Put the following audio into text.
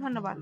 ধন্যবাদ।